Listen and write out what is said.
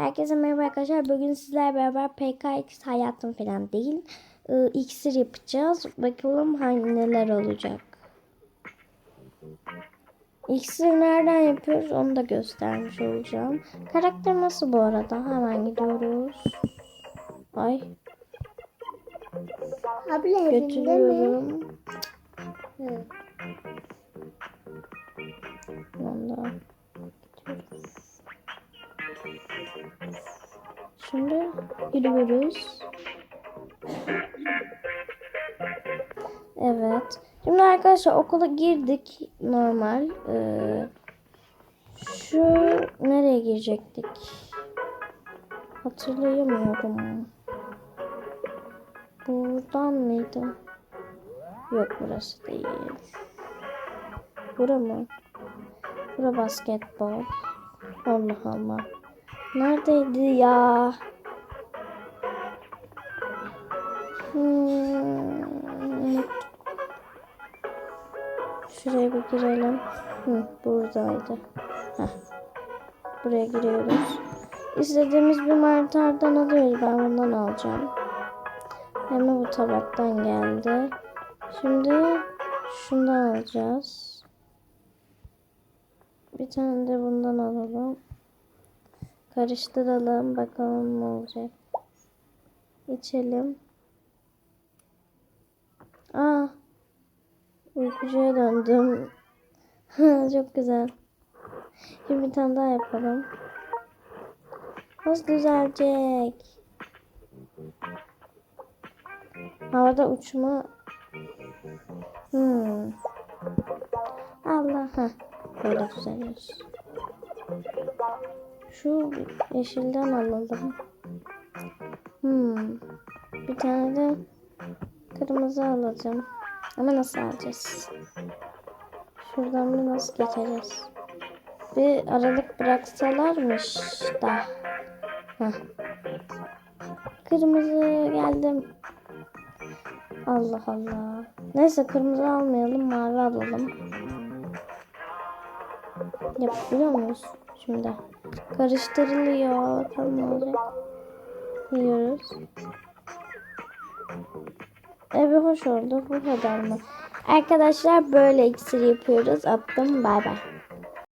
Herkese merhaba arkadaşlar. Bugün sizlerle beraber PKX hayatım falan değil. Ee, iksir yapacağız. Bakalım hangi neler olacak. İksir nereden yapıyoruz onu da göstermiş olacağım. Karakter nasıl bu arada? Hemen gidiyoruz. Ay Abla evinde mi? götürüyorum. Hı. Ondan. Şimdi gidiyoruz. Evet. Şimdi arkadaşlar okula girdik normal. Ee, şu nereye girecektik? Hatırlayamıyorum. Buradan mıydı? Yok burası değil. Bura mı? Bura basketbol. Allah Allah. Neredeydi ya? Hmm. Şuraya bir girelim. Hı, buradaydı. Heh. Buraya giriyoruz. İstediğimiz bir mantardan alıyoruz. Ben bundan alacağım. Hemen bu tabaktan geldi. Şimdi şundan alacağız. Bir tane de bundan alalım. Karıştıralım. Bakalım ne olacak. İçelim. Aa. Uykucuya döndüm. Çok güzel. Şimdi bir tane daha yapalım. Nasıl düzelecek? Havada uçma. Hmm. Allah. Heh. Böyle düzeliyoruz. Şu yeşilden alalım. Hmm. Bir tane de kırmızı alacağım. Ama nasıl alacağız? Şuradan bir nasıl geçeceğiz? Bir aralık bıraksalarmış da. Heh. Kırmızı geldim. Allah Allah. Neyse kırmızı almayalım mavi alalım. Yapabiliyor muyuz? Şimdi karıştırılıyor. Bakalım ne olacak. Yiyoruz. Evet hoş oldu. Bu kadar mı? Arkadaşlar böyle iksir yapıyoruz. Attım. Bay bay.